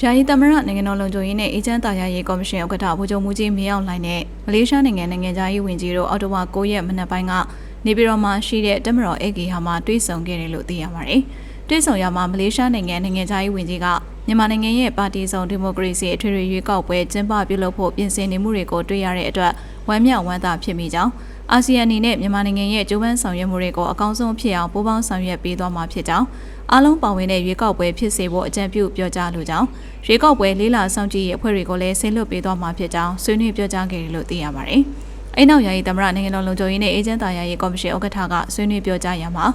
ယာယီသမရနိုင်ငံတော်လုံခြုံရေးနဲ့အေဂျင့်တာယာရေးကော်မရှင်ဥက္ကဋ္ဌဗိုလ်ချုပ်မှုကြီးမင်းအောင်လှိုင်နဲ့မလေးရှားနိုင်ငံနိုင်ငံသားရေးဝန်ကြီးတို့အောက်တိုဘာ9ရက်မနက်ပိုင်းကနေပြည်တော်မှာရှိတဲ့တမတော်အေဂီဟာမှာတွေ့ဆုံခဲ့တယ်လို့သိရပါတယ်။တွေ့ဆုံရမှာမလေးရှားနိုင်ငံနိုင်ငံသားရေးဝန်ကြီးကမြန်မာနိုင်ငံရဲ့ပါတီစုံဒီမိုကရေစီအထွေထွေရွေးကောက်ပွဲကျင်းပပြုလုပ်ဖို့ပြင်ဆင်နေမှုတွေကိုတွေ့ရတဲ့အတွက်ဝမ်းမြောက်ဝမ်းသာဖြစ်မိကြောင်း အာဆီယံအနေနဲ့မြန်မာနိုင်ငံရဲ့ကြိုးပမ်းဆောင်ရွက်မှုတွေကိုအကောင်းဆုံးဖြစ်အောင်ပူးပေါင်းဆောင်ရွက်ပေးသွားမှာဖြစ်ကြောင်းအားလုံးပါဝင်တဲ့ရွေးကောက်ပွဲဖြစ်စေဖို့အကြံပြုပြောကြားလိုကြောင်းရွေးကောက်ပွဲလေးလာစောင့်ကြည့်ရေးအဖွဲ့တွေကိုလည်းဆင်းလွတ်ပေးသွားမှာဖြစ်ကြောင်းဆွေးနွေးပြောကြားခဲ့တယ်လို့သိရပါတယ်။အဲ့နောက်ယာယီသမရနိုင်ငံတော်လုံခြုံရေးနဲ့အေဂျင့်တာယာရေးကော်မရှင်ဥက္ကဋ္ဌကဆွေးနွေးပြောကြားရမှာ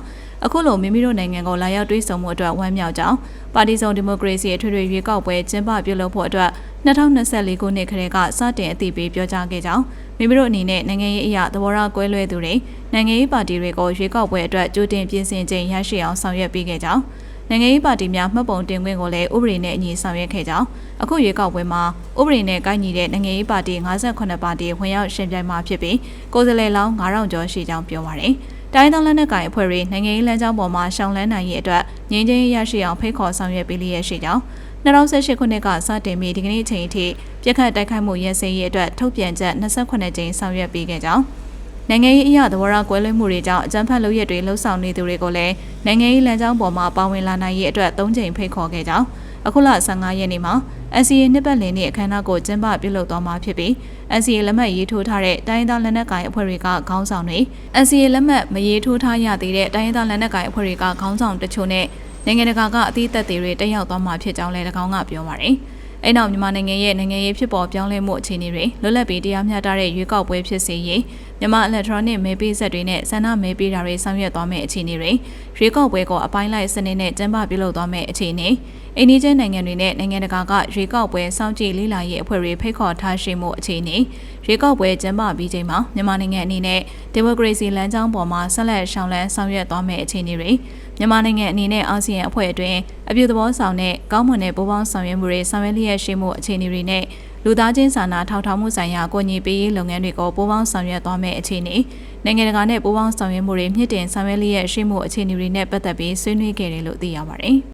အခုလိုမိမိတို့နိုင်ငံကိုလာရောက်တွေးဆုံမှုအတွက်ဝမ်းမြောက်ကြောင်းပါတီစုံဒီမိုကရေစီအထွေထွေရွေးကောက်ပွဲကျင်းပပြုလုပ်ဖို့အတွက်2024ခုနှစ်ခရဲကစတင်အသိပေးပြောကြားခဲ့ကြောင်းမိမိတို့အနေနဲ့နိုင်ငံရေးအရာသဘောထားကွဲလွဲသူတွေနိုင်ငံရေးပါတီတွေကိုရွေးကောက်ပွဲအတွက်ကြိုတင်ပြင်ဆင်ခြင်းရရှိအောင်ဆောင်ရွက်ပေးခဲ့ကြောင်းနိုင်ငံရေးပါတီများမှတ်ပုံတင်ခွင့်ကိုလည်းဥပဒေနဲ့အညီဆောင်ရွက်ခဲ့ကြောင်းအခုရွေးကောက်ပွဲမှာဥပဒေနဲ့ကိုက်ညီတဲ့နိုင်ငံရေးပါတီ58ပါတီဝင်ရောက်ရှင်ပြိုင်မှာဖြစ်ပြီးကိုယ်စားလှယ်လောင်း9000ကျော်ရှိကြောင်းပြောပါရယ် တိုင်းဒေသလက်နက်ကိုင်အဖွဲ့တွေနိုင်ငံရေးလမ်းကြောင်းပေါ်မှာရှောင်လန်းနိုင်ရေးအတွက်ငြိမ်းချမ်းရေးရရှိအောင်ဖိတ်ခေါ်ဆောင်ရွက်ပေးလျက်ရှိကြောင်း2018ခုနှစ်ကစတင်ပြီးဒီကနေ့အချိန်အထိပြက်ခတ်တိုက်ခိုက်မှုရစရေးအတွက်ထုတ်ပြန်ချက်28ကြိမ်ဆောင်ရွက်ပေးခဲ့ကြောင်း နိုင်ငံရေးအရာသဘောထားကွဲလွဲမှုတွေကြောင့်အကြမ်းဖက်လုပ်ရက်တွေလှုပ်ဆောင်နေသူတွေကိုလည်းနိုင်ငံရေးလမ်းကြောင်းပေါ်မှာပါဝင်လာနိုင်ရေးအတွက်၃ကြိမ်ဖိတ်ခေါ်ခဲ့ကြောင်းအခုလ15ရက်နေ့မှာ NCA နှစ်ပတ်လည်နေ့အခမ်းအနားကိုကျင်းပပြုလုပ်သွားမှာဖြစ်ပြီး NCA လက်မှတ်ရေးထိုးထားတဲ့တိုင်းဒေသလက်နက်ကိုင်အဖွဲ့တွေကခေါင်းဆောင်တွေ NCA လက်မှတ်မရေးထိုးထားရသေးတဲ့တိုင်းဒေသလက်နက်ကိုင်အဖွဲ့တွေကခေါင်းဆောင်တချို့နဲ့နိုင်ငံတကာကအသီးသက်တွေတက်ရောက်သွားမှာဖြစ်ကြောင်းလည်း၎င်းကပြောပါတယ်။ အဲ့နောက်မြန်မာနိုင်ငံရဲ့နိုင်ငံရေးဖြစ်ပေါ်ပြောင်းလဲမှုအခြေအနေတွေလွတ်လပ်ပြီးတရားမျှတတဲ့ရွေးကောက်ပွဲဖြစ်စေရေးမြန်မာအီလက်ထရောနစ်မဲပေးဆက်တွေနဲ့ဆန္ဒမဲပေးတာတွေဆောင်ရွက်သွားမယ့်အခြေအနေတွေရွေးကောက်ပွဲကိုအပိုင်းလိုက်စနစ်နဲ့ကျင်းပပြုလုပ်သွားမယ့်အခြေအနေအိန္ဒိယနိုင်ငံတွေနဲ့နိုင်ငံတကာကရွေးကောက်ပွဲစောင့်ကြည့်လေ့လာရေးအဖွဲ့တွေဖိတ်ခေါ်ထားရှိမှုအခြေအနေရွေးကောက်ပွဲကျင်းပပြီးချိန်မှာမြန်မာနိုင်ငံအနေနဲ့ဒီမိုကရေစီလမ်းကြောင်းပေါ်မှာဆက်လက်ရှောင်လန်းဆောင်ရွက်သွားမယ့်အခြေအနေတွေ မြန်မာနိုင်ငံအနေနဲ့အာဆီယံအဖွဲ့အတွင်းအပြုသဘောဆောင်တဲ့ကောင်းမွန်တဲ့ပူးပေါင်းဆောင်ရွက်မှုတွေဆောင်ရွက်လျက်ရှိမှုအခြေအနေတွေနဲ့လူသားချင်းစာနာထောက်ထားမှုဆိုင်ရာအကူအညီပေးရေးလုပ်ငန်းတွေကိုပူးပေါင်းဆောင်ရွက်သွားမယ့်အခြေအနေနိုင်ငံတကာနဲ့ပူးပေါင်းဆောင်ရွက်မှုတွေမြင့်တင်ဆောင်ရွက်လျက်ရှိမှုအခြေအနေတွေနဲ့ပတ်သက်ပြီးဆွေးနွေးခဲ့တယ်လို့သိရပါတယ်။